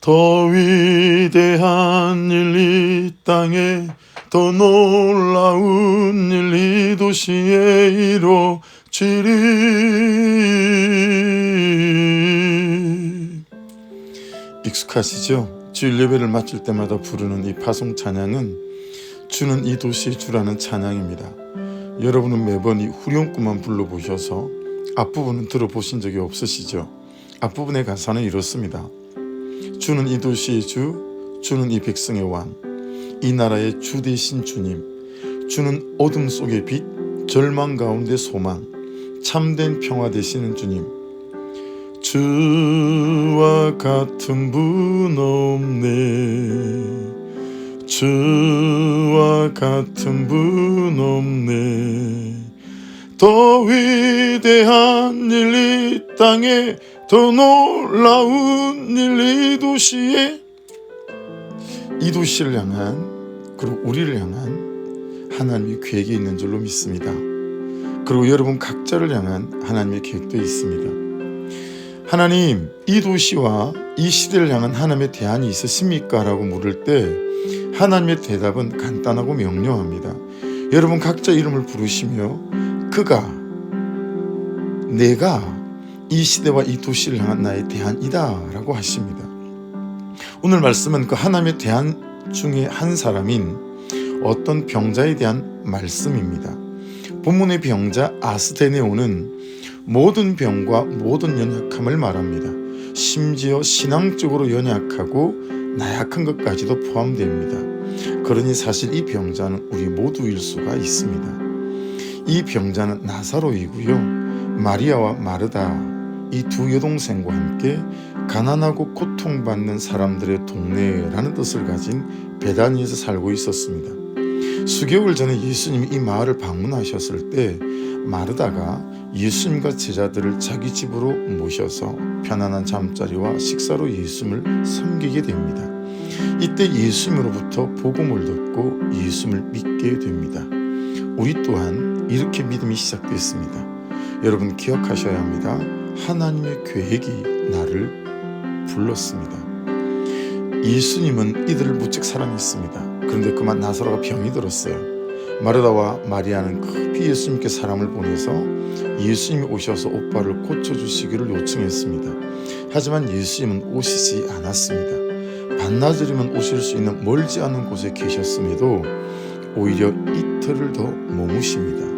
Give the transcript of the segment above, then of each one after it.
더 위대한 일 이 땅에 더 놀라운 일 이 도시에 이루어지리 익숙하시죠? 주일 예배를 마칠 때마다 부르는 이 파송 찬양은 주는 이 도시의 주라는 찬양입니다. 여러분은 매번 이 후렴구만 불러보셔서 앞부분은 들어보신 적이 없으시죠? 앞부분의 가사는 이렇습니다. 주는 이 도시의 주, 주는 이 백성의 왕, 이 나라의 주 대신 주님, 주는 어둠 속의 빛, 절망 가운데 소망, 참된 평화 되시는 주님. 주와 같은 분 없네. 주와 같은 분 없네. 더 위대한 일 이 땅에 더 놀라운 일 이 도시에 이 도시를 향한 그리고 우리를 향한 하나님의 계획이 있는 줄로 믿습니다. 그리고 여러분 각자를 향한 하나님의 계획도 있습니다. 하나님, 이 도시와 이 시대를 향한 하나님의 대안이 있으십니까? 라고 물을 때 하나님의 대답은 간단하고 명료합니다. 여러분 각자 이름을 부르시며 그가 내가 이 시대와 이 도시를 향한 나의 대안이다 라고 하십니다. 오늘 말씀은 그 하나님의 대안 중에 한 사람인 어떤 병자에 대한 말씀입니다. 본문의 병자 아스데네오는 모든 병과 모든 연약함을 말합니다. 심지어 신앙적으로 연약하고 나약한 것까지도 포함됩니다. 그러니 사실 이 병자는 우리 모두일 수가 있습니다. 이 병자는 나사로이고요. 마리아와 마르다 이 두 여동생과 함께 가난하고 고통받는 사람들의 동네라는 뜻을 가진 베다니에서 살고 있었습니다. 수개월 전에 예수님이 이 마을을 방문하셨을 때 마르다가 예수님과 제자들을 자기 집으로 모셔서 편안한 잠자리와 식사로 예수님을 섬기게 됩니다. 이때 예수님으로부터 복음을 듣고 예수님을 믿게 됩니다. 우리 또한 이렇게 믿음이 시작됐습니다. 여러분 기억하셔야 합니다. 하나님의 계획이 나를 불렀습니다. 예수님은 이들을 무척 사랑했습니다. 그런데 그만 나사로가 병이 들었어요. 마르다와 마리아는 급히 예수님께 사람을 보내서 예수님이 오셔서 오빠를 고쳐주시기를 요청했습니다. 하지만 예수님은 오시지 않았습니다. 반나절이면 오실 수 있는 멀지 않은 곳에 계셨음에도 오히려 이틀을 더 머무십니다.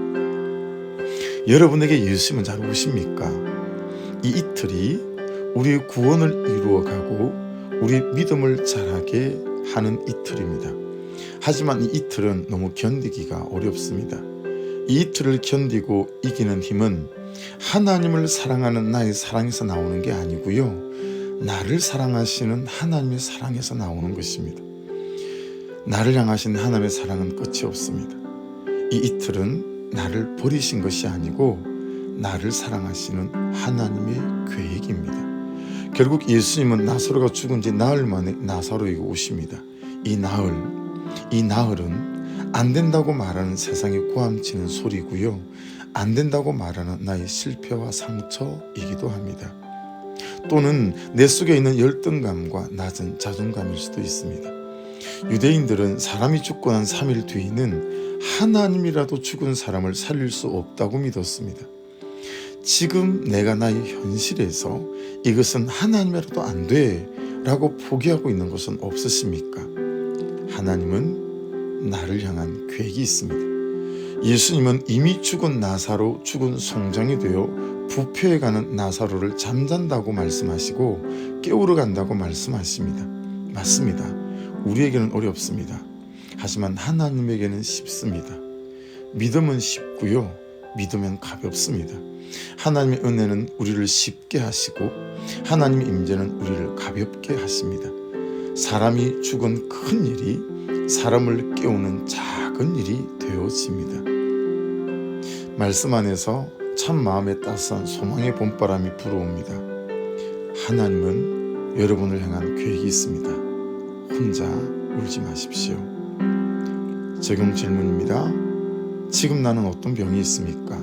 여러분에게 예수님은 잘 오십니까? 이 이틀이 우리의 구원을 이루어가고 우리 믿음을 자라게 하는 이틀입니다. 하지만 이 이틀은 너무 견디기가 어렵습니다. 이 이틀을 견디고 이기는 힘은 하나님을 사랑하는 나의 사랑에서 나오는 게 아니고요. 나를 사랑하시는 하나님의 사랑에서 나오는 것입니다. 나를 향하신 하나님의 사랑은 끝이 없습니다. 이 이틀은 나를 버리신 것이 아니고 나를 사랑하시는 하나님의 계획입니다. 결국 예수님은 나사로가 죽은 지 나흘 만에 나사로에게 오십니다. 이 나흘, 이 나흘은 안 된다고 말하는 세상에 고함치는 소리고요. 안 된다고 말하는 나의 실패와 상처이기도 합니다. 또는 내 속에 있는 열등감과 낮은 자존감일 수도 있습니다. 유대인들은 사람이 죽고 난 3일 뒤에는 하나님이라도 죽은 사람을 살릴 수 없다고 믿었습니다. 지금 내가 나의 현실에서 이것은 하나님이라도 안 돼. 라고 포기하고 있는 것은 없으십니까? 하나님은 나를 향한 계획이 있습니다. 예수님은 이미 죽은 나사로 죽은 송장이 되어 부패해 가는 나사로를 잠잔다고 말씀하시고 깨우러 간다고 말씀하십니다. 맞습니다. 우리에게는 어렵습니다. 하지만 하나님에게는 쉽습니다. 믿음은 쉽고요. 믿으면 가볍습니다. 하나님의 은혜는 우리를 쉽게 하시고 하나님의 임재는 우리를 가볍게 하십니다. 사람이 죽은 큰 일이 사람을 깨우는 작은 일이 되어집니다. 말씀 안에서 참 마음에 따스한 소망의 봄바람이 불어옵니다. 하나님은 여러분을 향한 계획이 있습니다. 혼자 울지 마십시오. 적용 질문입니다. 지금 나는 어떤 병이 있습니까?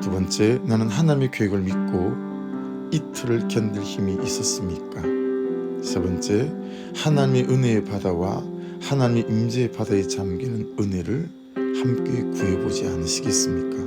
두 번째, 나는 하나님의 계획을 믿고 이틀을 견딜 힘이 있었습니까? 세 번째, 하나님의 은혜의 바다와 하나님의 임재의 바다에 잠기는 은혜를 함께 구해보지 않으시겠습니까?